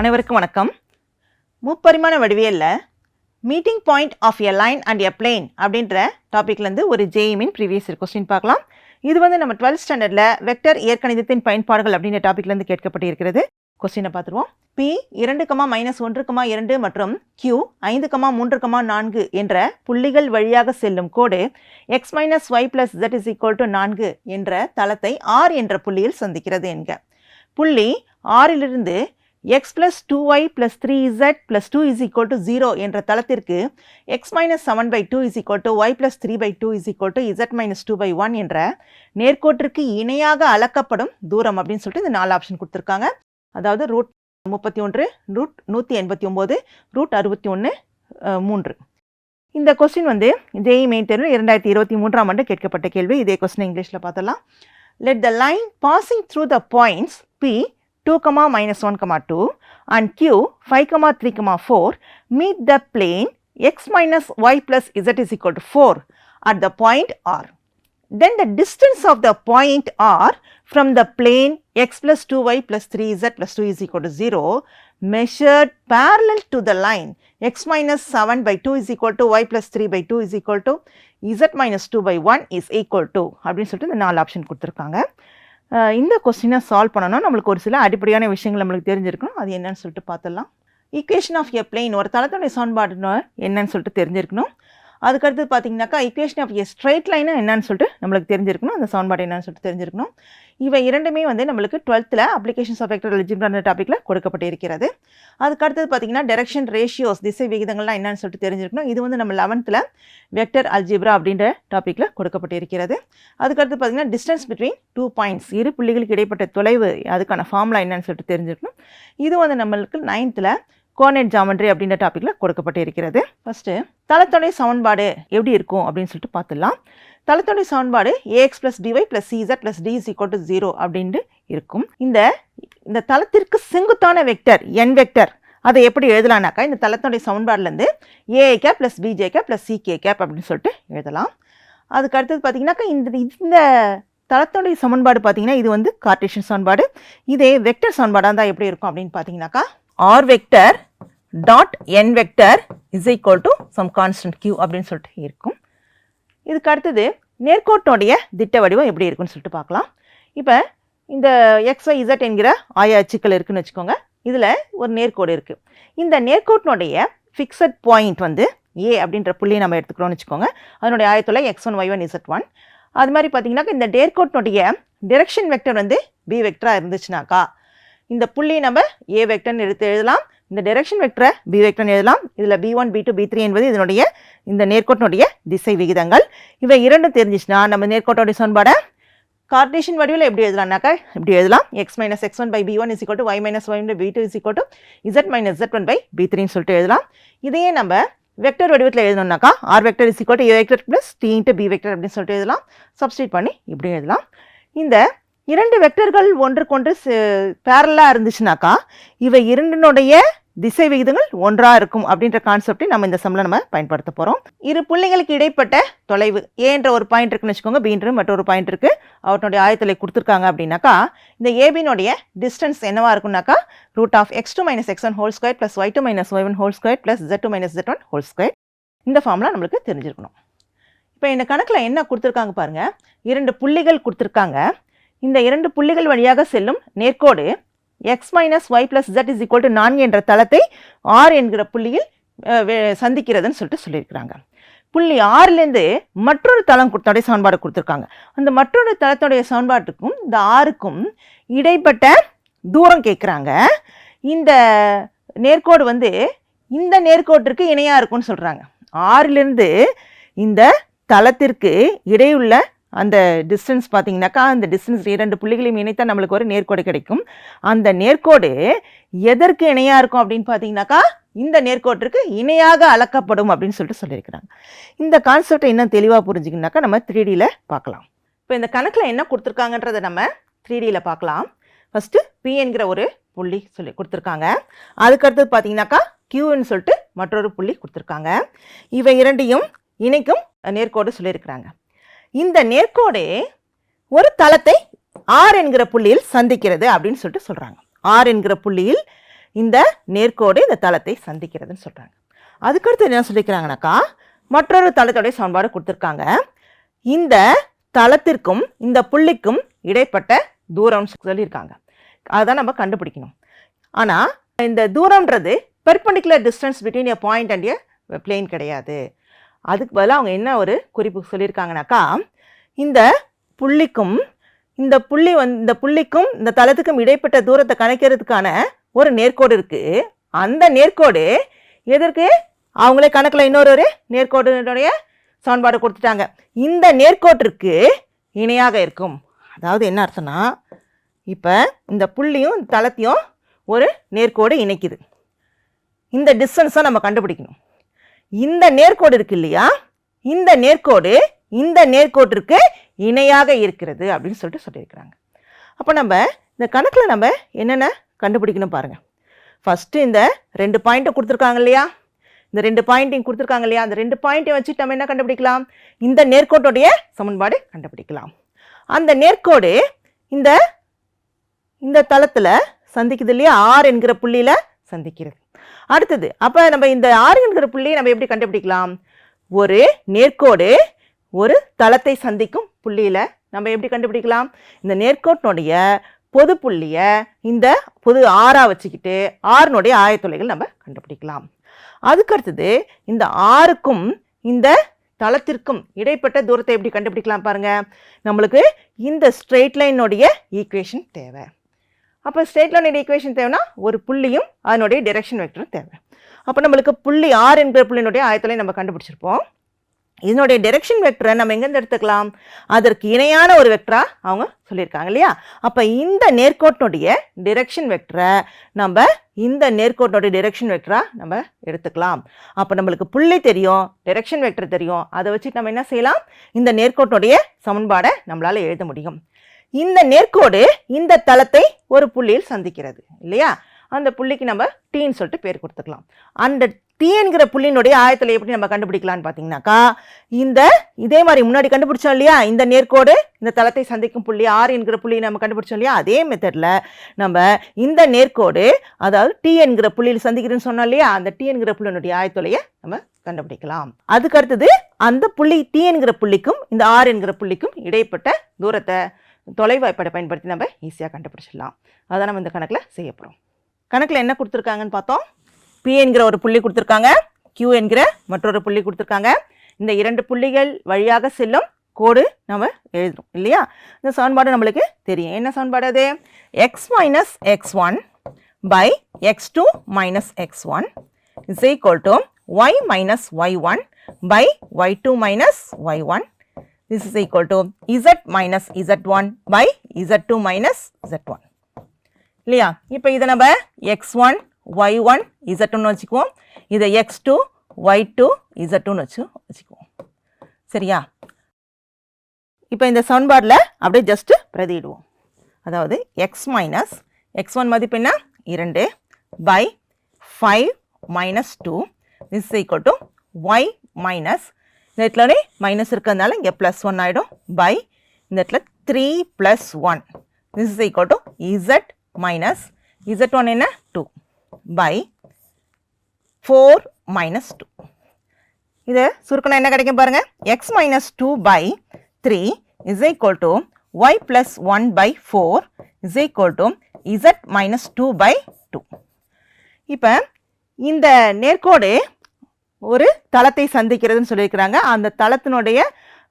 அனைவருக்கும் வணக்கம். முப்பரிமாண வடிவியலில் meeting point of a line and a plane அப்படின்ற டாப்பிக்லேருந்து ஒரு ஜேஇமின் ப்ரீவியஸ் கொஸ்டின் பார்க்கலாம். இது வந்து நம்ம டுவெல்த் ஸ்டாண்டர்டில் வெக்டர் இயற்கணிதத்தின் பயன்பாடுகள் அப்படின்ற டாப்பிக்லேருந்து கேட்கப்பட்டிருக்கிறது. கொஸ்டினை பார்த்துருவோம். பி இரண்டு கமா மைனஸ் ஒன்று கமா இரண்டு மற்றும் கியூ ஐந்து கமா மூன்று கமா நான்கு என்ற புள்ளிகள் வழியாக செல்லும் கோடு x minus y plus z is equal to நான்கு என்ற தளத்தை ஆர் என்ற புள்ளியில் சந்திக்கிறது என்க. புள்ளி ஆறிலிருந்து x plus two y plus three z plus two is equal to zero என்ற தளத்திற்கு x minus seven by two is equal to y plus three by two is equal to z minus two by one என்ற நேர்கோட்டிற்கு இணையாக அளக்கப்படும் தூரம் அப்படின்னு சொல்லிட்டு இந்த நாலு ஆப்ஷன் கொடுத்துருக்காங்க. அதாவது ரூட் முப்பத்தி ஒன்று ரூட் நூற்றி எண்பத்தி ஒம்பது ரூட் அறுபத்தி ஒன்று மூன்று. இந்த கொஸ்டின் வந்து இதே மெயின் தேர்வில் இரண்டாயிரத்தி இருபத்தி மூன்றாம் ஆண்டு கேட்கப்பட்ட கேள்வி. இதே கொஸ்டின் இங்கிலீஷில் பார்த்தலாம் let the line passing through the points P two comma minus one comma two and Q five comma three comma four meet the plane x minus y plus z is equal to four at the point R then the distance of the point R from the plane x plus 2y plus 3z plus 2 is equal to 0 measured parallel to the line x minus 7 by 2 is equal to y plus 3 by 2 is equal to z minus 2 by 1 is equal to அப்படின்னு சொல்லிட்டு இந்த நாலு option கொடுத்துருக்காங்க அஹ் இந்த கொஸ்டினை solve பண்ணணும். நம்மளுக்கு ஒரு சில அடிப்படையான விஷயங்கள் நம்மளுக்கு தெரிஞ்சிருக்கணும். அது என்னன்னு சொல்லிட்டு பார்த்துடலாம். ஈக்குவேஷன் ஆஃப் எ பிளெயின் ஒரு தளத்துடைய சான்பாடுன்னு என்னன்னு சொல்லிட்டு தெரிஞ்சிருக்கணும். அதுக்கடுத்து பார்த்தீங்கன்னாக்கா ஈக்குவேஷன் ஆஃப் எ ஸ்ட்ரைட் லைனாக என்னன்னு சொல்லிட்டு நம்மளுக்கு தெரிஞ்சிருக்கணும். அந்த சவுண்ட் பாட் என்னன்னு சொல்லிட்டு தெரிஞ்சிருக்கணும். இவை இரண்டுமே வந்து நம்மளுக்கு டுவெல்த்தில் அப்ளிகேஷன்ஸ் ஆஃப் வெக்டர் எலிஜிபிளான டாப்பிக்கில் கொடுக்கப்பட்டிருக்கிறது. அதுக்கடுத்தது பார்த்தீங்கன்னா டெரெக்ஷன் ரேஷியோஸ் திசை விகிதங்கள்லாம் என்னன்னு சொல்லிட்டு தெரிஞ்சிருக்கணும். இது வந்து நம்ம லெவன்த்தில் வெக்டர் அல்ஜிப்ரா அப்படின்ற டாப்பிக்கில் கொடுக்கப்பட்டு இருக்கிறது அதுக்கடுத்து பார்த்தீங்கன்னா டிஸ்டன்ஸ் பிட்வீன் டூ பாயிண்ட்ஸ் இரு புள்ளிகளுக்கு இடைப்பட்ட தொலைவு அதுக்கான ஃபார்முலா என்னன்னு சொல்லிட்டு தெரிஞ்சிருக்கணும். இது வந்து நம்மளுக்கு நைன்த்தில் கோனேட் ஜாமெண்ட்ரி அப்படின்ற டாப்பிக்கில் கொடுக்கப்பட்டு இருக்கிறது ஃபஸ்ட்டு தளத்தொடை சமன்பாடு எப்படி இருக்கும் அப்படின்னு சொல்லிட்டு பார்த்துடலாம். தளத்தொடை சமன்பாடு a x plus b y plus சிசட் plus d is equal to zero அப்படின்ட்டு இருக்கும். இந்த இந்த தளத்திற்கு செங்குத்தான வெக்டர் என் வெக்டர் அதை எப்படி எழுதலாம்னாக்கா இந்த தளத்தொடை சமன்பாடுலேருந்து a i cap plus b j cap plus c k cap அப்படின்னு சொல்லிட்டு எழுதலாம். அதுக்கு அடுத்தது பார்த்தீங்கன்னாக்கா இந்த இந்த தளத்தொடை சமன்பாடு பார்த்தீங்கன்னா இது வந்து கார்டேஷன் சமன்பாடு. இதே வெக்டர் சமன்பாடாக இருந்தால் எப்படி இருக்கும் அப்படின்னு பார்த்தீங்கன்னாக்கா r vector dot n vector is equal to some constant q அப்படின்னு சொல்லிட்டு இருக்கும். இதுக்கு அடுத்தது நேர்கோட்டினுடைய திட்ட வடிவம் எப்படி இருக்குன்னு சொல்லிட்டு பார்க்கலாம். இப்போ இந்த எக்ஸ் ஒய் இசட் என்கிற ஆய அச்சுக்கள் இருக்குதுன்னு வச்சுக்கோங்க. இதில் ஒரு நேர்கோடு இருக்குது இந்த நேர்கோட்டினுடைய ஃபிக்ஸட் பாயிண்ட் வந்து ஏ அப்படின்ற புள்ளியை நம்ம எடுத்துக்கிறோம்னு வச்சுக்கோங்க. அதனுடைய ஆயத்தொலை x one y one z one அது மாதிரி பார்த்தீங்கன்னாக்கா இந்த நேர்கோட்டினுடைய டிரெக்ஷன் வெக்டர் வந்து பி வெக்டராக இருந்துச்சுனாக்கா இந்த புள்ளியை நம்ம ஏ வெக்டர்னு எடுத்து எழுதலாம். இந்த டைரக்ஷன் வெக்டரை பி வெக்டர்னு எழுதலாம் இதில் b one b two b three என்பது இதனுடைய இந்த நேர்கோட்டினுடைய திசை விகிதங்கள். இவை இரண்டும் தெரிஞ்சிச்சுன்னா நம்ம நேர்கோட்டோடைய சமன்பாடை கார்டேஷன் வடிவில் எப்படி எழுதலாம்னாக்கா இப்படி எழுதலாம். X minus x one by b one is to y minus y by b two is equal to z minus z one by b த்ரீன்னு சொல்லிட்டு எழுதலாம். இதையே நம்ம வெக்டர் வடிவத்தில் எழுதணும்னாக்கா r vector is equal to a vector plus t into b vector அப்படின்னு சொல்லிட்டு எழுதலாம். Substitute பண்ணி இப்படி எழுதலாம். இந்த இரண்டு வெக்டர்கள் ஒன்றுக்கொன்று பேரலாக இருந்துச்சுனாக்கா இவை இரண்டினுடைய திசை விகிதங்கள் ஒன்றாக இருக்கும் அப்படின்ற கான்செப்டை நம்ம இந்த சம்மில் நம்ம பயன்படுத்த போகிறோம் இரு புள்ளிகளுக்கு இடைப்பட்ட தொலைவு ஏன்ற ஒரு பாயிண்ட் இருக்குன்னு வச்சுக்கோங்க பீன்ற மற்றொரு பாயிண்ட் இருக்குது அவற்றினுடைய ஆயத்தலை கொடுத்துருக்காங்க அப்படின்னாக்கா இந்த ஏபினுடைய டிஸ்டன்ஸ் என்னவாக இருக்கும்னாக்கா root of x two minus x one whole square plus y two minus y one whole square plus z two minus z one whole square இந்த ஃபார்ம்லாம் நம்மளுக்கு தெரிஞ்சிருக்கணும். இப்போ இந்த கணக்கில் என்ன கொடுத்துருக்காங்க பாருங்கள் இரண்டு புள்ளிகள் கொடுத்துருக்காங்க. இந்த இரண்டு புள்ளிகள் வழியாக செல்லும் நேர்கோடு x minus y plus z is equal to நான்கு என்ற தளத்தை ஆர் என்கிற புள்ளியில் சந்திக்கிறதுன்னு சொல்லிட்டு சொல்லியிருக்கிறாங்க. புள்ளி ஆறுலேருந்து மற்றொரு தளம் கொடுத்தோடைய சமன்பாடு கொடுத்துருக்காங்க. அந்த மற்றொரு தளத்துடைய சமன்பாட்டுக்கும் இந்த ஆறுக்கும் இடைப்பட்ட தூரம் கேட்குறாங்க. இந்த நேர்கோடு வந்து இந்த நேர்கோட்டிற்கு இணையாக இருக்கும்னு சொல்கிறாங்க ஆறிலிருந்து இந்த தளத்திற்கு இடையுள்ள அந்த டிஸ்டன்ஸ் பார்த்தீங்கன்னாக்கா அந்த டிஸ்டன்ஸ் இரண்டு புள்ளிகளையும் இணைத்தால் நம்மளுக்கு ஒரு நேர்கோடு கிடைக்கும். அந்த நேர்கோடு எதற்கு இணையாக இருக்கும் அப்படின்னு பார்த்தீங்கன்னாக்கா இந்த நேர்கோட்டிற்கு இணையாக அளக்கப்படும் அப்படின்னு சொல்லிட்டு சொல்லியிருக்கிறாங்க. இந்த கான்செப்டை இன்னும் தெளிவாக புரிஞ்சுக்கணுனாக்கா நம்ம த்ரீ டியில் பார்க்கலாம். இப்போ இந்த கணக்கில் என்ன கொடுத்துருக்காங்கன்றதை நம்ம த்ரீ டியில் பார்க்கலாம். ஃபஸ்ட்டு பி என்கிற ஒரு புள்ளி சொல்லி கொடுத்துருக்காங்க. அதுக்கடுத்தது பார்த்தீங்கன்னாக்கா கியூன்னு சொல்லிட்டு மற்றொரு புள்ளி கொடுத்துருக்காங்க. இவை இரண்டையும் இணைக்கும் நேர்கோடு சொல்லியிருக்கிறாங்க. இந்த நேர்கோடு ஒரு தளத்தை ஆர் என்கிற புள்ளியில் சந்திக்கிறது அப்படின்னு சொல்லிட்டு சொல்கிறாங்க ஆர் என்கிற புள்ளியில் இந்த நேர்கோடு இந்த தளத்தை சந்திக்கிறதுன்னு சொல்கிறாங்க அதுக்கடுத்து என்ன சொல்லிக்கிறாங்கனாக்கா மற்றொரு தளத்துடைய சமன்பாடு கொடுத்துருக்காங்க. இந்த தளத்திற்கும் இந்த புள்ளிக்கும் இடைப்பட்ட தூரம்னு சொல்லியிருக்காங்க. அதான் நம்ம கண்டுபிடிக்கணும். ஆனால் இந்த தூரம்ன்றது perpendicular distance between a point and a plane கிடையாது. அதுக்கு பதிலாக அவங்க என்ன ஒரு குறிப்பு சொல்லியிருக்காங்கனாக்கா இந்த புள்ளிக்கும் இந்த புள்ளி வந்து இந்த புள்ளிக்கும் இந்த தளத்துக்கும் இடைப்பட்ட தூரத்தை கணக்கிறதுக்கான ஒரு நேர்கோடு இருக்குது அந்த நேர்கோடு எதற்கு? அவங்களே கணக்கில் இன்னொரு ஒரு நேர்கோடுடைய சமன்பாடு கொடுத்துட்டாங்க. இந்த நேர்கோட்டிற்கு இணையாக இருக்கும். அதாவது என்ன அர்த்தம்னா இப்போ இந்த புள்ளியும் தளத்தையும் ஒரு நேர்கோடு இணைக்குது. இந்த டிஸ்டன்ஸை நம்ம கண்டுபிடிக்கணும். இந்த நேர்கோடு இருக்கு இல்லையா? இந்த நேர்கோடு இந்த நேர்கோட்டிற்கு இணையாக இருக்கிறது அப்படின்னு சொல்லிட்டு சொல்லியிருக்கிறாங்க. அப்போ நம்ம இந்த கணக்கில் நம்ம என்னென்ன கண்டுபிடிக்கணும் பாருங்கள் ஃபஸ்ட்டு இந்த ரெண்டு பாயிண்ட்டை கொடுத்துருக்காங்க இல்லையா? இந்த ரெண்டு பாயிண்ட்டையும் கொடுத்துருக்காங்க இல்லையா? அந்த ரெண்டு பாயிண்ட்டையும் வச்சுட்டு நம்ம என்ன கண்டுபிடிக்கலாம்? இந்த நேர்கோட்டுடைய சமன்பாடு கண்டுபிடிக்கலாம். அந்த நேர்கோடு இந்த இந்த தளத்தில் சந்திக்குது இல்லையா? ஆர் என்கிற புள்ளியில் சந்திக்கிறது. அடுத்தது அப்போ நம்ம இந்த ஆறுங்கிற என்கிற புள்ளியை நம்ம எப்படி கண்டுபிடிக்கலாம்? ஒரு நேர்கோடு ஒரு தளத்தை சந்திக்கும் புள்ளியில் நம்ம எப்படி கண்டுபிடிக்கலாம்? இந்த நேர்கோட்டினுடைய பொது புள்ளியை இந்த பொது ஆறாக வச்சுக்கிட்டு ஆறினுடைய ஆயத்தொலைகள் நம்ம கண்டுபிடிக்கலாம். அதுக்கு அடுத்தது இந்த ஆறுக்கும் இந்த தளத்திற்கும் இடைப்பட்ட தூரத்தை எப்படி கண்டுபிடிக்கலாம் பாருங்கள் நம்மளுக்கு இந்த ஸ்ட்ரெயிட் லைனுடைய ஈக்குவேஷன் தேவை. அப்போ ஸ்டேட் லைனுடைய ஈக்குவேஷன் தேவைன்னா ஒரு புள்ளியும் அதனுடைய டிரெக்ஷன் வெக்டரும் தேவை. அப்போ நம்மளுக்கு புள்ளி ஆறு என்கிற புள்ளியினுடைய ஆயத்தொலை நம்ம கண்டுபிடிச்சிருப்போம். இதனுடைய டெரெக்ஷன் வெக்டரை நம்ம எங்கேருந்து எடுத்துக்கலாம்? அதற்கு இணையான ஒரு வெக்டரா அவங்க சொல்லியிருக்காங்க இல்லையா? அப்போ இந்த நேர்கோட்டினுடைய டிரெக்ஷன் வெக்டரை நம்ம இந்த நேர்கோட்டினுடைய டிரெக்ஷன் வெக்டரா நம்ம எடுத்துக்கலாம். அப்போ நம்மளுக்கு புள்ளி தெரியும் டிரெக்ஷன் வெக்டர் தெரியும். அதை வச்சுட்டு நம்ம என்ன செய்யலாம்? இந்த நேர்கோட்டினுடைய சமன்பாடை நம்மளால் எழுத முடியும். இந்த நேர்கோடு இந்த தளத்தை ஒரு புள்ளியில் சந்திக்கிறது இல்லையா? அந்த புள்ளிக்கு நம்ம டீன்னு சொல்லிட்டு பேர் கொடுத்துக்கலாம். அந்த டி புள்ளினுடைய ஆயத்தில் எப்படி நம்ம கண்டுபிடிக்கலான்னு பார்த்தீங்கன்னாக்கா இந்த இதே மாதிரி முன்னாடி கண்டுபிடிச்சோம் இல்லையா? இந்த நேர்கோடு இந்த தளத்தை சந்திக்கும் புள்ளி ஆறு என்கிற புள்ளி நம்ம கண்டுபிடிச்சோம் இல்லையா? அதே மெத்தடில் நம்ம இந்த நேர்கோடு அதாவது டி என்கிற புள்ளியில் சந்திக்கிறேன்னு சொன்னோம் இல்லையா? அந்த டி என்கிற புள்ளினுடைய ஆயத்தொலையை நம்ம கண்டுபிடிக்கலாம். அதுக்கு அடுத்தது அந்த புள்ளி டி என்கிற புள்ளிக்கும் இந்த ஆர் என்கிற புள்ளிக்கும் இடைப்பட்ட தூரத்தை தொலைவாய்ப்படை பயன்படுத்தி நம்ம ஈஸியாக கண்டுபிடிச்சிடலாம். அதான் நம்ம இந்த கணக்கில் செய்ய போகிறோம் கணக்கில் என்ன கொடுத்துருக்காங்கன்னு பார்த்தோம். பி என்கிற ஒரு புள்ளி கொடுத்துருக்காங்க. கியூ என்கிற மற்றொரு புள்ளி கொடுத்துருக்காங்க. இந்த இரண்டு புள்ளிகள் வழியாக செல்லும் கோடு நம்ம எழுதுறோம் இல்லையா? இந்த சமன்பாடு நம்மளுக்கு தெரியும். என்ன சமன்பாடு அது? X minus x one by x two minus x one is equal to y minus y one by y two minus y one this is equal to z minus z one by z two minus z one இல்லையா? இப்போ இதை நம்ம x one y one z ஒன்று வச்சுக்குவோம். இதை x two y two இசட்டுன்னு வச்சு வச்சுக்குவோம். சரியா? இப்போ இந்த சமன்பாடில் அப்படியே ஜஸ்ட்டு பிரதிடுவோம் அதாவது எக்ஸ் மைனஸ் எக்ஸ் ஒன் மதிப்பு என்ன? இரண்டு by five minus two is equal to y minus இந்த இடத்துல மைனஸ் இருக்கிறதுனால இங்கே ப்ளஸ் ஒன் ஆகிடும் பை இந்த இடத்துல three plus one this is equal to z minus z one என்ன? Two by four minus two இது சுருக்கணும் என்ன கிடைக்கும் பாருங்க? X minus two by three is equal to y plus one by four is equal to z minus two by two இப்போ இந்த நேர்கோடு ஒரு தளத்தை சந்திக்கிறதுன்னு சொல்லியிருக்கிறாங்க. அந்த தளத்தினுடைய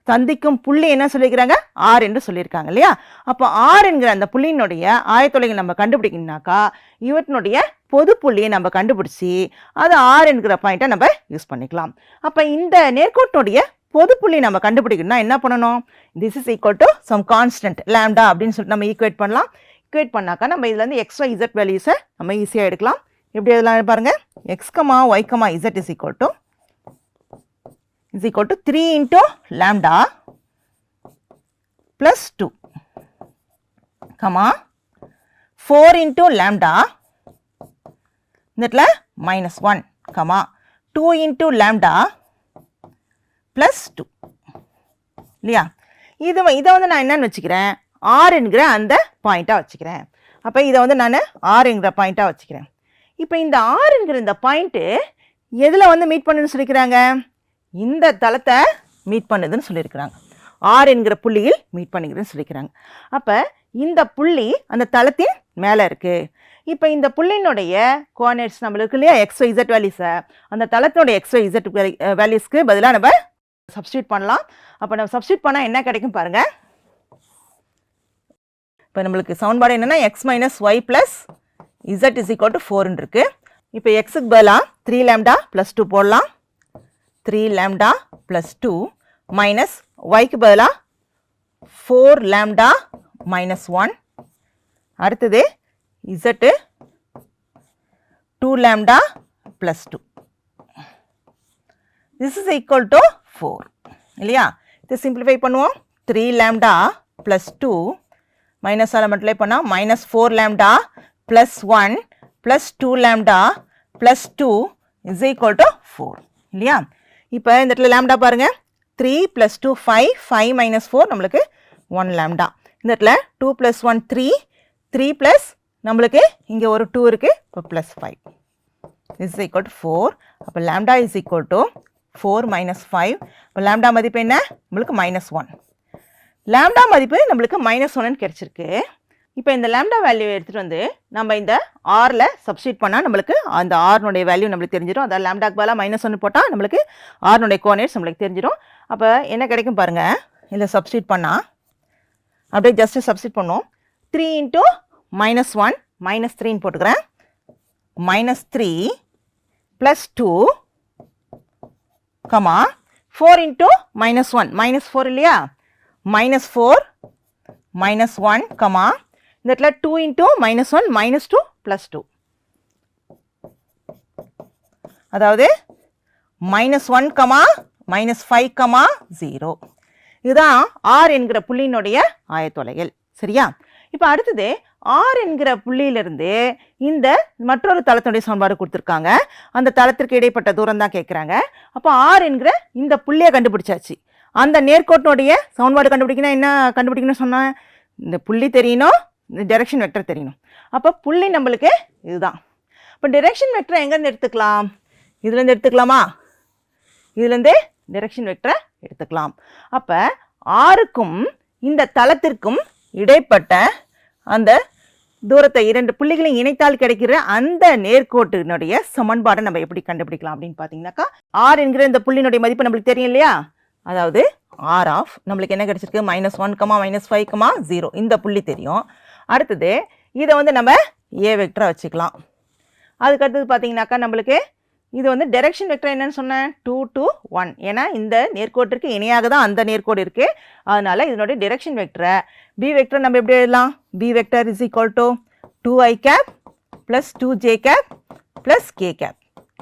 சந்திக்கும் புள்ளி என்ன சொல்லியிருக்கிறாங்க? ஆர் என்று சொல்லியிருக்காங்க இல்லையா? அப்போ ஆர் என்கிற அந்த புள்ளியினுடைய ஆயத்தொலைகள் நம்ம கண்டுபிடிக்கணும்னாக்கா இவற்றினுடைய பொது புள்ளியை நம்ம கண்டுபிடிச்சி அது ஆர் என்கிற பாயிண்ட்டை நம்ம யூஸ் பண்ணிக்கலாம். அப்போ இந்த நேர்கோட்டினுடைய பொது புள்ளி நம்ம கண்டுபிடிக்கணும்னா என்ன பண்ணணும்? This is equal to some constant lambda அப்படின்னு சொல்லிட்டு நம்ம ஈக்குவேட் பண்ணலாம். ஈக்குவேட் பண்ணாக்கா நம்ம இதுலேருந்து எக்ஸ்ட்ரா இசட் வேல்யூஸை நம்ம ஈஸியாக எடுக்கலாம். எப்படி எதுலாம் பாருங்கள் x comma y comma z is equal to is equal to three into lambda plus two comma four into lambda இந்த இடத்துல minus one comma two into lambda plus two இல்லையா இது இதை வந்து நான் என்னன்னு வச்சுக்கிறேன்? ஆர் அந்த பாயிண்ட்டாக வச்சுக்கிறேன். அப்போ இதை வந்து நான் ஆறுங்கிற என்கிற பாயிண்ட்டாக வச்சுக்கிறேன். இப்போ இந்த ஆறுங்கிற இந்த பாயிண்ட்டு எதில் வந்து மீட் பண்ணுன்னு சொல்லிக்கிறாங்க? இந்த தளத்தை மீட் பண்ணுதுன்னு சொல்லியிருக்கிறாங்க. ஆர் என்கிற புள்ளியில் மீட் பண்ணிக்கிறேன்னு சொல்லிக்கிறாங்க அப்போ இந்த புள்ளி அந்த தளத்தின் மேலே இருக்குது இப்போ இந்த புள்ளினுடைய கோஆர்டினேட்ஸ் நம்மளுக்கு இல்லையா? எக்ஸ்ஒய் இசட் வேல்யூஸை அந்த தளத்தினுடைய எக்ஸ்ஒய் இசட் வேல்யூஸ்க்கு பதிலாக நம்ம சப்ஸ்டியூட் பண்ணலாம். அப்போ நம்ம சப்ஸ்டியூட் பண்ணால் என்ன கிடைக்கும் பாருங்கள் இப்போ நம்மளுக்கு சவுண்ட்பாடு என்னென்னா x minus y plus z is equal to ஃபோர்னு இருக்குது இப்போ எக்ஸுக்கு பதிலாக த்ரீ லேம்டா ப்ளஸ் டூ போடலாம். Three lambda plus two minus ஒய்க்கு பதிலாக ஃபோர் லேம்டா மைனஸ் ஒன் அடுத்தது z two lambda plus two this is equal to four இல்லையா? இது சிம்பிளிஃபை பண்ணுவோம். த்ரீ லேம்டா ப்ளஸ் டூ மைனஸால் மல்டிப்ளை பண்ணால் minus four lambda plus one plus two lambda plus two is equal to four இல்லையா? இப்போ இந்த இடத்துல லேம்டா பாருங்கள் three plus two five five minus four நம்மளுக்கு ஒன் லேம்டா இந்த இடத்துல two plus one three three plus நம்மளுக்கு இங்கே ஒரு டூ இருக்குது இப்போ plus five is equal to four அப்போ lambda is equal to four minus five இப்போ லேம்டா மதிப்பு என்ன? நம்மளுக்கு மைனஸ் ஒன் லேம்டா மதிப்பு நம்மளுக்கு மைனஸ் ஒன்னு கிடச்சிருக்கு. இப்போ இந்த லேம்டா வேல்யூ எடுத்துகிட்டு வந்து நம்ம இந்த ஆரில் சப்ஸ்டியூட் பண்ணால் நம்மளுக்கு அந்த ஆர்னுடைய வேல்யூ நம்மளுக்கு தெரிஞ்சிடும் அதாவது லேம்டாக்கு பதிலாக மைனஸ் ஒன்று போட்டால் நம்மளுக்கு ஆர்னுடைய கோனேட்ஸ் நம்மளுக்கு தெரிஞ்சிடும் அப்போ என்ன கிடைக்கும் பாருங்கள் இதில் சப்ஸ்டியூட் பண்ணால் அப்படியே ஜஸ்ட்டு சப்ஸ்டியூட் பண்ணுவோம். Three into minus one minus த்ரீன்னு போட்டுக்கிறேன். Minus three plus two comma four into minus one minus four இல்லையா? Minus four minus one comma இந்த இடத்துல two into minus one minus two plus two அதாவது minus one comma minus five comma zero இதுதான் r என்கிற புள்ளியினுடைய ஆயத்தொலைகள். சரியா? இப்போ அடுத்தது ஆர் என்கிற புள்ளியிலிருந்து இந்த மற்றொரு தளத்தினுடைய சமன்பாடு கொடுத்துருக்காங்க. அந்த தளத்திற்கு இடைப்பட்ட தூரம் தான் கேட்குறாங்க அப்போ ஆர் என்கிற இந்த புள்ளியை கண்டுபிடிச்சாச்சு. அந்த நேர்கோட்டினுடைய சமன்பாடு கண்டுபிடிக்கணும் என்ன கண்டுபிடிக்கணும்னு சொன்னேன் இந்த புள்ளி தெரியணும் டெரெக்ஷன் வெக்டர் தெரியணும். அப்போ புள்ளி நம்மளுக்கு இதுதான். இப்போ டிரெக்ஷன் வெக்டரை எங்கேருந்து எடுத்துக்கலாம்? இதுலேருந்து எடுத்துக்கலாமா? இதுலேருந்து டிரெக்ஷன் வெக்டரை எடுத்துக்கலாம். அப்போ ஆறுக்கும் இந்த தளத்திற்கும் இடைப்பட்ட அந்த தூரத்தை இரண்டு புள்ளிகளையும் இணைத்தால் கிடைக்கிற அந்த நேர்கோட்டினுடைய சமன்பாடை நம்ம எப்படி கண்டுபிடிக்கலாம் அப்படின்னு பார்த்தீங்கன்னாக்கா ஆர் என்கிற இந்த புள்ளினுடைய மதிப்பு நம்மளுக்கு தெரியும் இல்லையா? அதாவது ஆர் ஆஃப் நம்மளுக்கு என்ன கிடைச்சிருக்கு? Minus one comma minus five comma zero இந்த புள்ளி தெரியும். அடுத்தது இதை வந்து நம்ம ஏ வெக்டராக வச்சுக்கலாம். அதுக்கு அடுத்தது பார்த்தீங்கன்னாக்கா நம்மளுக்கு இது வந்து டெரெக்ஷன் வெக்டர் என்னன்னு சொன்னேன்? டூ டூ ஒன் ஏன்னா இந்த நேர்கோட்டிற்கு இணையாக தான் அந்த நேர்கோடு இருக்குது அதனால் இதனுடைய டெரெக்ஷன் வெக்டரை பி வெக்டர் நம்ம எப்படி எழுதலாம்? B vector is equal to two i cap plus two j cap plus k cap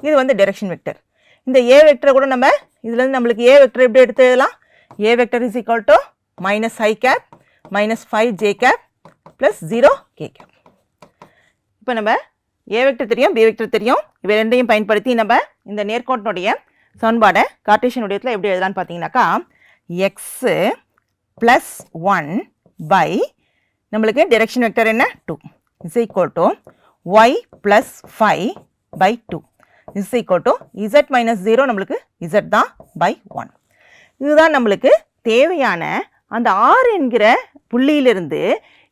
இது வந்து டெரெக்ஷன் வெக்டர் இந்த ஏ வெக்டரை கூட நம்ம இதுலேருந்து நம்மளுக்கு ஏ வெக்டர் எப்படி எடுத்து எழுதலாம்? A vector is equal to minus i cap minus five j cap plus zero k k இப்போ நம்ம ஏ வெக்டர் தெரியும் பி வெக்டர் தெரியும். இவை ரெண்டையும் பயன்படுத்தி நம்ம இந்த நேர்கோட்டினுடைய சமன்பாடை கார்டேஷன் உடையத்தில் எப்படி எழுதலான்னு பார்த்தீங்கன்னாக்கா எக்ஸு ப்ளஸ் ஒன் பை நம்மளுக்கு டிரெக்ஷன் வெக்டர் என்ன? Two is equal to y plus five by two is equal to z minus zero நம்மளுக்கு இசட் தான் பை ஒன் இதுதான் நம்மளுக்கு தேவையான அந்த ஆறு என்கிற புள்ளியிலிருந்து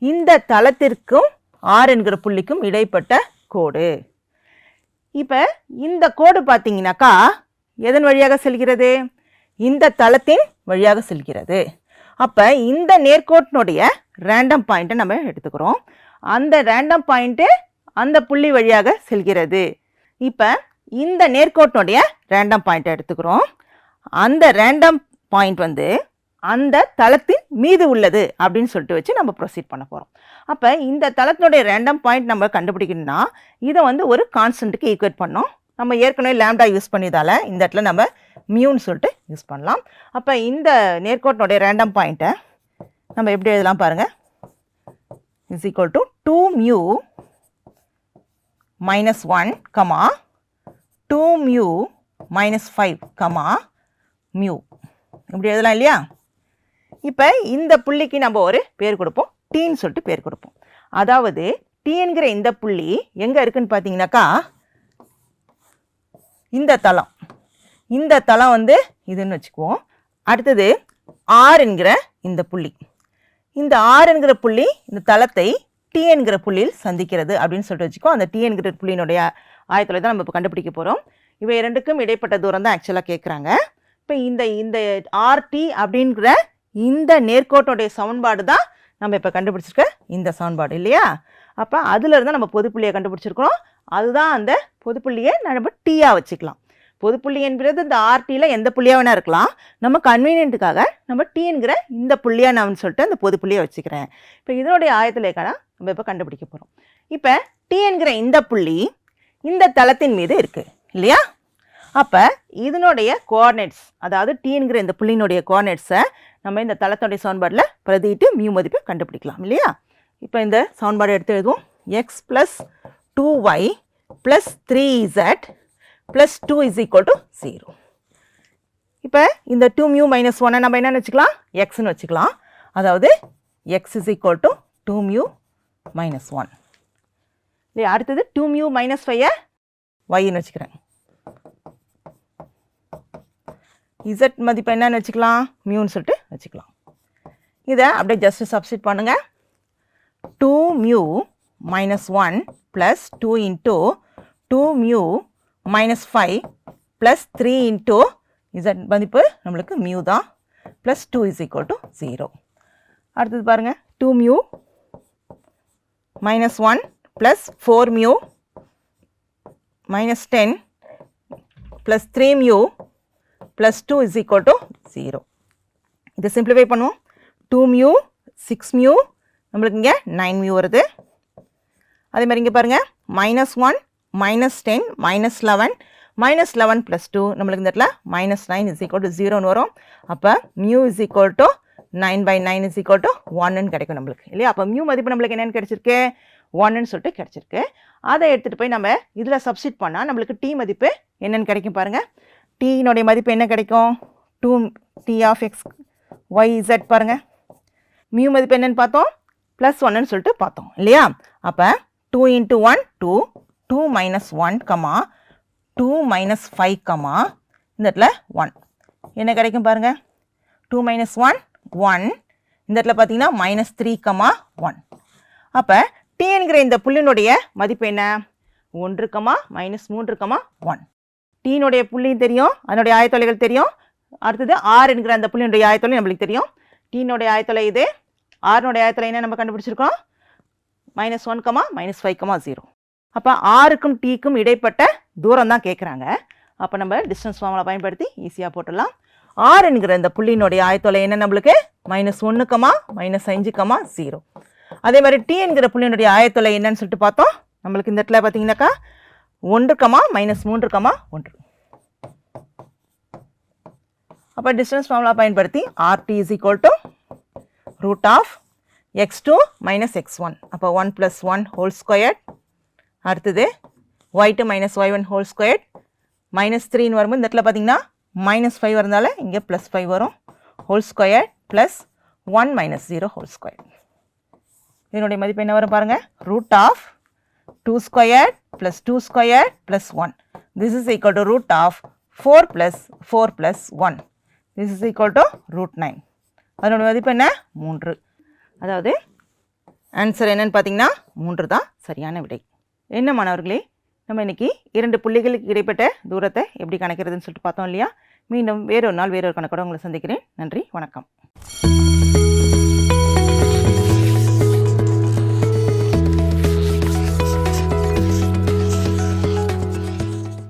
இந்த தளத்திற்கும் ஆர் என்கிற புள்ளிக்கும் இடைப்பட்ட கோடு. இப்போ இந்த கோடு பார்த்தீங்கன்னாக்கா எதன் வழியாக செல்கிறது? இந்த தளத்தின் வழியாக செல்கிறது. அப்போ இந்த நேர்கோட்டினுடைய ரேண்டம் பாயிண்ட்டை நம்ம எடுத்துக்கிறோம். அந்த ரேண்டம் பாயிண்ட்டு அந்த புள்ளி வழியாக செல்கிறது. இப்போ இந்த நேர்கோட்டினுடைய ரேண்டம் பாயிண்ட்டை எடுத்துக்கிறோம். அந்த ரேண்டம் பாயிண்ட் வந்து அந்த தளத்தின் மீது உள்ளது அப்படின்னு சொல்லிட்டு வச்சு நம்ம ப்ரொசீட் பண்ண போகிறோம் அப்போ இந்த தளத்தினுடைய ரேண்டம் பாயிண்ட் நம்ம கண்டுபிடிக்கணும்னா இதை வந்து ஒரு கான்ஸ்டன்ட்டுக்கு ஈக்குவேட் பண்ணோம். நம்ம ஏற்கனவே லேம்டா யூஸ் பண்ணியதால் இந்த இடத்துல நம்ம மியூன்னு சொல்லிட்டு யூஸ் பண்ணலாம். அப்போ இந்த நேர்கோட்டினுடைய ரேண்டம் பாயிண்ட்டை நம்ம எப்படி எழுதலாம் பாருங்கள் is equal to two mu minus one comma two mu minus five comma mu இப்படி எழுதலாம் இல்லையா? இப்போ இந்த புள்ளிக்கு நம்ம ஒரு பேர் கொடுப்போம். டீன்னு சொல்லிட்டு பேர் கொடுப்போம். அதாவது டி என்கிற இந்த புள்ளி எங்கே இருக்குன்னு பார்த்தீங்கன்னாக்கா இந்த தளம். இந்த தளம் வந்து இதுன்னு வச்சுக்குவோம். அடுத்தது ஆர் என்கிற இந்த புள்ளி. இந்த ஆர் என்கிற புள்ளி இந்த தளத்தை டி என்கிற புள்ளியில் சந்திக்கிறது அப்படின்னு சொல்லிட்டு வச்சுக்கோ அந்த டி என்கிற புள்ளியினுடைய ஆயத்தொலை தான் நம்ம இப்போ கண்டுபிடிக்க போகிறோம் இவை இரண்டுக்கும் இடைப்பட்ட தூரம் தான் ஆக்சுவலாக கேட்குறாங்க இப்போ இந்த இந்த ஆர்டி அப்படிங்கிற இந்த நேர்கோட்டுடைய சமன்பாடு தான் நம்ம இப்போ கண்டுபிடிச்சிருக்க இந்த சமன்பாடு இல்லையா? அப்போ அதில் இருந்தால் நம்ம பொதுப்புள்ளியை கண்டுபிடிச்சிருக்கிறோம். அதுதான் அந்த பொதுப்புள்ளியை நம்ம டீயாக வச்சுக்கலாம். பொதுப்புள்ளி என்கிறது இந்த ஆர்டியில் எந்த புள்ளியாக வேணா இருக்கலாம். நம்ம கன்வீனியன்ட்டுக்காக நம்ம டீங்கிற இந்த புள்ளியாக நான் சொல்லிட்டு அந்த பொதுப்புள்ளியை வச்சுக்கிறேன். இப்போ இதனுடைய ஆயத்திலேக்கான நம்ம இப்போ கண்டுபிடிக்க போகிறோம் இப்போ டி என்கிற இந்த புள்ளி இந்த தளத்தின் மீது இருக்குது இல்லையா? அப்போ இதனுடைய கோஆர்டினேட்ஸ் அதாவது டி இந்த புள்ளினுடைய கோஆர்டினேட்ஸை நம்ம இந்த தளத்துடைய சவுன்பாட்டில் பிரதிட்டு மியூ மதிப்பை கண்டுபிடிக்கலாம் இல்லையா? இப்போ இந்த சமன்பாடு எடுத்து எழுதுவோம். X plus two y plus three z plus two is equal to zero இப்போ இந்த டூ மியூ மைனஸ் ஒன்னை நம்ம என்னன்னு வச்சுக்கலாம்? எக்ஸ்னு வச்சுக்கலாம். அதாவது x is equal to two mu minus one இல்லையா? அடுத்தது டூ மியூ மைனஸ் ஃபைவை ஒய்ன்னு வச்சுக்கிறேன். இசட் மதிப்பு என்னன்னு வச்சுக்கலாம். மியூன்னு சொல்லிட்டு வச்சுக்கலாம். இதை அப்படியே ஜஸ்ட் சப்ஸ்டிட் பண்ணுங்கள் two mu minus one plus two into two mu minus five plus three into z மதிப்பு நம்மளுக்கு மியூ தான். Plus two is equal to zero அடுத்தது பாருங்கள் two mu minus one plus four mu minus ten plus three mu plus two is equal to zero இதை simplify பண்ணுவோம். Two mu six mu நம்மளுக்கு இங்கே nine mu வருது. அதே மாதிரி இங்கே பாருங்கள் minus one minus ten minus eleven minus eleven plus two நம்மளுக்கு இந்த இடத்துல minus nine is equal to ஜீரோன்னு வரும். அப்போ mu is equal to nine by nine is equal to ஒன்னு கிடைக்கும் நம்மளுக்கு. இல்லையா? அப்போ மியூ மதிப்பு நம்மளுக்கு என்னென்னு கிடச்சிருக்கு? ஒன்னுன்னு சொல்லிட்டு கிடச்சிருக்கு. அதை எடுத்துகிட்டு போய் நம்ம இதில் சப்ஸ்டிட் பண்ணால் நம்மளுக்கு டி மதிப்பு என்னென்னு கிடைக்கும் பாருங்கள் டீனுடைய மதிப்பு என்ன கிடைக்கும்? Two d of x y z பாருங்கள் மியூ மதிப்பு என்னென்னு பார்த்தோம். ப்ளஸ் ஒன்னு சொல்லிட்டு பார்த்தோம். இல்லையா? அப்போ two into one two two minus one comma two minus five comma இந்த இடத்துல ஒன் என்ன கிடைக்கும் பாருங்கள் டூ மைனஸ் ஒன் ஒன் இந்த இடத்துல பார்த்தீங்கன்னா மைனஸ் த்ரீ கமா ஒன் அப்போ டி என்கிற இந்த புள்ளினுடைய மதிப்பு என்ன? ஒன்று கமா மைனஸ் மூன்று கமா ஒன் டீனுடைய புள்ளியும் தெரியும் அதனுடைய ஆயத்தொலைகள் தெரியும். அடுத்தது ஆர் என்கிற அந்த புள்ளியினுடைய ஆயத்தொலை நம்மளுக்கு தெரியும். டீனுடைய ஆயத்தொலை இது. ஆறுனுடைய ஆயத்தொலை என்ன நம்ம கண்டுபிடிச்சிருக்கோம்? Minus one comma minus five comma zero அப்போ ஆறுக்கும் டீக்கும் இடைப்பட்ட தூரம் தான் கேட்குறாங்க அப்போ நம்ம டிஸ்டன்ஸ் ஃபார்முலா பயன்படுத்தி ஈஸியாக போட்டுடலாம். ஆர் என்கிற இந்த புள்ளியினுடைய ஆயத்தொலை என்ன நம்மளுக்கு? மைனஸ் ஒன்று கமா மைனஸ் அஞ்சு கமா ஜீரோ அதே மாதிரி டி என்கிற புள்ளியினுடைய ஆயத்தொலை என்னன்னு சொல்லிட்டு பார்த்தோம். நம்மளுக்கு இந்த இடத்துல பார்த்தீங்கன்னாக்கா ஒன்று கமா மைனஸ் மூன்று கமா ஒன்று. அப்போ டிஸ்டன்ஸ் ஃபார்முலா பயன்படுத்தி RT is equal to root of X two minus X one அப்போ one plus one whole square அடுத்தது Y two minus Y one whole square minus த்ரீன்னு வரும்போது இந்த இடத்துல பார்த்தீங்கன்னா மைனஸ் ஃபைவ் வரதுனால இங்கே ப்ளஸ் ஃபைவ் வரும். Whole square plus one minus zero whole square இதனுடைய மதிப்பு என்ன வரும் பாருங்கள் root of two square plus two square plus one this is equal to root of four plus four plus one this is equal to root nine அதனுடைய மதிப்பு என்ன? மூன்று. அதாவது ஆன்சர் என்னன்னு பார்த்தீங்கன்னா மூன்று தான் சரியான விடை. என்ன மாணவர்களே? நம்ம இன்னைக்கு இரண்டு புள்ளிகளுக்கு இடைப்பட்ட தூரத்தை எப்படி கணக்கிறதுன்னு சொல்லிட்டு பார்த்தோம் இல்லையா? மீண்டும் வேறொரு நாள் வேறொரு கணக்கோட உங்களை சந்திக்கிறேன். நன்றி வணக்கம்.